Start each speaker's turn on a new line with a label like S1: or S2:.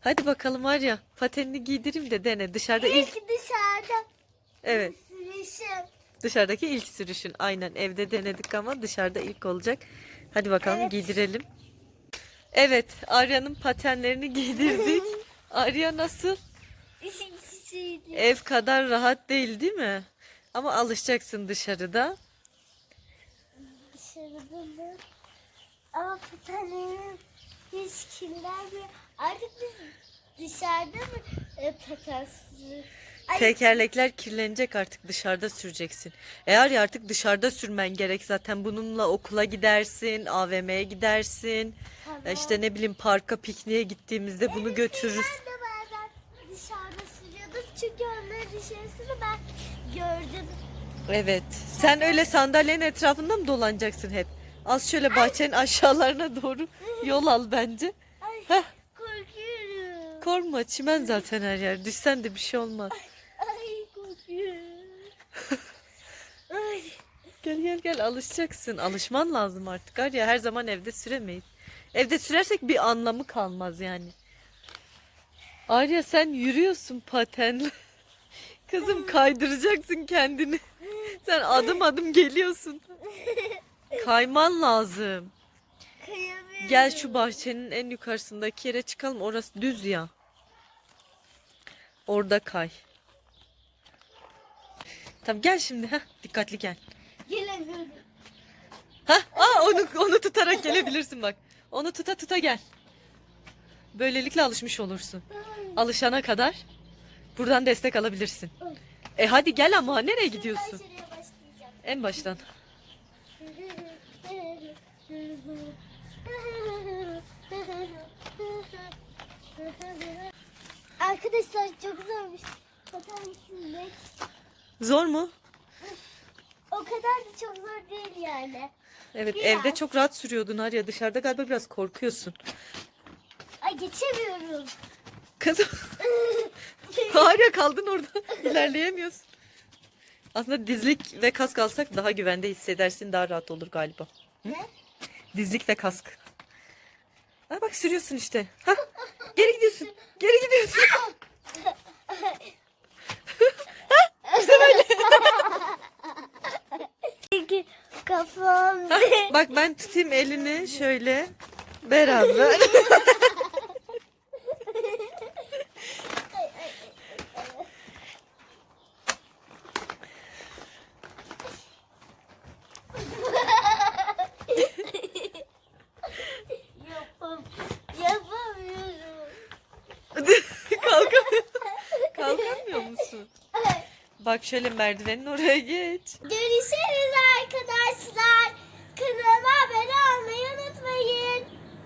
S1: Hadi bakalım Arya. Patenini giydireyim de dene. Dışarıda ilk
S2: İlk dışarıda
S1: evet
S2: sürüşüm.
S1: dışarıdaki ilk sürüşün. Aynen evde denedik ama dışarıda ilk olacak. Hadi bakalım
S2: Evet.
S1: giydirelim. Evet Arya'nın patenlerini giydirdik. Arya nasıl? Ev kadar rahat değil değil mi? Ama alışacaksın dışarıda.
S2: Dışarıda mı? Ama patenlerim hiç kirlenmiyor. Artık biz dışarıda mı e? Ay,
S1: Tekerlekler kirlenecek artık dışarıda süreceksin. Eğer ya artık dışarıda sürmen gerek zaten bununla okula gidersin, AVM'ye gidersin.
S2: tamam.
S1: Ya işte ne bileyim parka pikniğe gittiğimizde bunu götürürüz.
S2: Ben de bazen dışarıda sürüyorduk çünkü onların dışarısını ben gördüm.
S1: Evet. Sen öyle sandalyenin etrafında mı dolanacaksın hep? Az şöyle bahçenin aşağılarına doğru yol al bence.
S2: Ay
S1: Heh.
S2: korkuyorum.
S1: Korkma çimen zaten her yer. Düşsen de bir şey olmaz.
S2: Ay korkuyorum. Ay.
S1: Gel gel gel alışacaksın. Alışman lazım artık. Var ya her zaman evde süremeyiz. Evde sürersek bir anlamı kalmaz yani. Arya sen yürüyorsun patenle. Kızım kaydıracaksın kendini. Sen adım adım geliyorsun. Kayman lazım.
S2: Kıyamıyorum.
S1: Gel şu bahçenin en yukarısındaki yere çıkalım. Orası düz ya. Orada kay. Tamam gel şimdi. Heh, dikkatli gel.
S2: Gelemiyorum.
S1: Hah, aa, onu onu tutarak gelebilirsin bak. Onu tuta tuta gel. Böylelikle alışmış olursun. Alışana kadar buradan destek alabilirsin. E hadi gel ama nereye gidiyorsun? En baştan.
S2: Arkadaşlar çok zormuş.
S1: Zor mu?
S2: O kadar da çok zor değil yani.
S1: Evet
S2: Biraz.
S1: evde çok rahat sürüyordun Arya. Dışarıda galiba biraz korkuyorsun.
S2: Ay geçemiyorum.
S1: Kızım Arya kaldın orada. İlerleyemiyorsun. Aslında dizlik ve kask alsak daha güvende hissedersin. Daha rahat olur galiba. Hı?
S2: Ne?
S1: Dizlik ve kask. Ha bak sürüyorsun işte. Ha, geri gidiyorsun. Geri gidiyorsun.
S2: Çünkü kafam.
S1: Bak ben tutayım elini şöyle. Beraber. Kalkamıyor musun? Bak şöyle merdivenin oraya geç.
S2: Görüşürüz arkadaşlar. Kanalıma abone olmayı unutmayın.